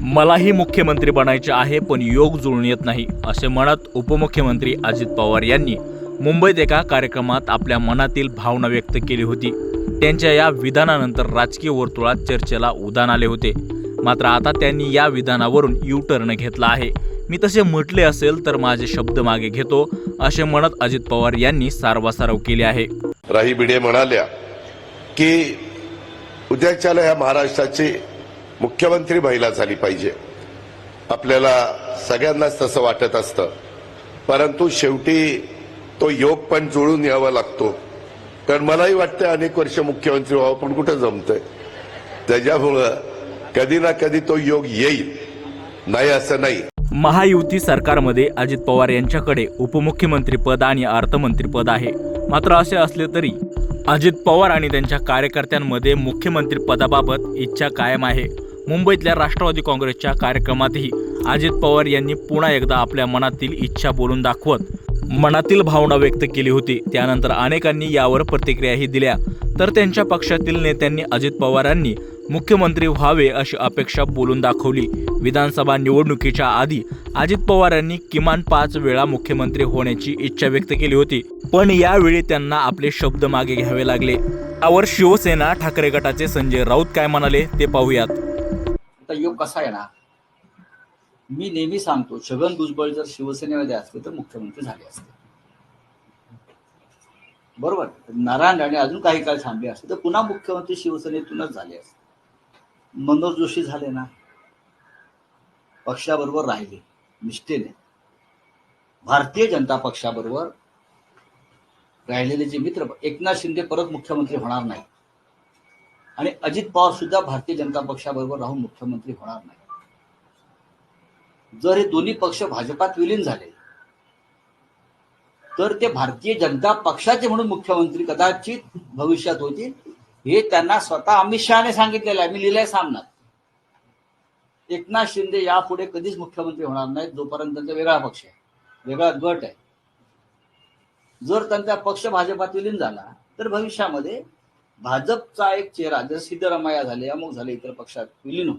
मलाही मुख्यमंत्री बनायचे आहे पण योग जुळून येत नाही असे म्हणत उपमुख्यमंत्री अजित पवार यांनी मुंबईत एका कार्यक्रमात आपल्या मनातील भावना व्यक्त केली होती. त्यांच्या या विधानानंतर राजकीय वर्तुळात चर्चेला उदान आले होते. मात्र आता त्यांनी या विधानावरून यू टर्न घेतला आहे. मी तसे म्हटले असेल तर माझे शब्द मागे घेतो असे म्हणत अजित पवार यांनी सारवासारव केली आहे. राही भिडे म्हणाल्या की उद्याच्याला ह्या महाराष्ट्राची मुख्यमंत्री महिला झाली पाहिजे. आपल्याला सगळ्यांनाच तसं वाटत असतं. परंतु शेवटी तो योग पण जुळून यावा लागतो. कारण मलाही वाटतं अनेक वर्ष मुख्यमंत्री व्हावं पण कुठं जमतंय? त्याच्यामुळं कधी ना कधी तो योग येईल. नाही असं नाही. महायुती सरकारमध्ये अजित पवार यांच्याकडे उपमुख्यमंत्री पद आणि अर्थमंत्री पद आहे. मात्र असे असले तरी अजित पवार आणि त्यांच्या कार्यकर्त्यांमध्ये मुख्यमंत्री पदाबाबत इच्छा कायम आहे. मुंबईतल्या राष्ट्रवादी काँग्रेसच्या कार्यक्रमातही अजित पवार यांनी पुन्हा एकदा आपल्या मनातील इच्छा बोलून दाखवत मनातील भावना व्यक्त केली होती. त्यानंतर अनेकांनी यावर प्रतिक्रियाही दिल्या. तर त्यांच्या पक्षातील नेत्यांनी अजित पवारांनी मुख्यमंत्री व्हावे अशी अपेक्षा बोलून दाखवली. विधानसभा निवडणुकीच्या आधी अजित पवारांनी किमान पाच वेळा मुख्यमंत्री होण्याची इच्छा व्यक्त केली होती. पण यावेळी त्यांना आपले शब्द मागे घ्यावे लागले. यावर शिवसेना ठाकरे गटाचे संजय राऊत काय म्हणाले ते पाहूयात. आता योग कसा आहे ना मी नेहमी सांगतो छगन भुजबळ जर शिवसेनेमध्ये असते तर मुख्यमंत्री झाले असते. बरोबर? नारायण राणे अजून काही काळ थांबले असते तर पुन्हा मुख्यमंत्री शिवसेनेतूनच झाले असते. मनोज जोशी झाले ना पक्षाबरोबर राहिले निष्ठेने. भारतीय जनता पक्षाबरोबर राहिलेले जे मित्र एकनाथ शिंदे परत मुख्यमंत्री होणार नाही आणि अजित पवार सुद्धा भारतीय जनता पक्षाबरोबर राहून मुख्यमंत्री होणार नाही. जर हे दोन्ही पक्ष भाजपात विलीन झाले तर ते भारतीय जनता पक्षाचे म्हणून मुख्यमंत्री कदाचित भविष्यात होतील हे त्यांना स्वतः अमित शहाने सांगितलेलं आहे. मी लिहिलंय सामनात. एकनाथ शिंदे यापुढे कधीच मुख्यमंत्री होणार नाहीत जोपर्यंत त्यांचा वेगळा पक्ष आहे वेगळा गट आहे. जर त्यांचा पक्ष भाजपात विलीन झाला तर भविष्यामध्ये भाजपचा एक चेहरा जर सिद्धरामय्या झाले अमुक झाले इतर पक्षात विलीन हो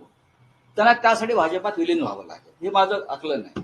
त्यांना त्यासाठी भाजपात विलीन व्हावं लागेल. हे माझं आकलन आहे.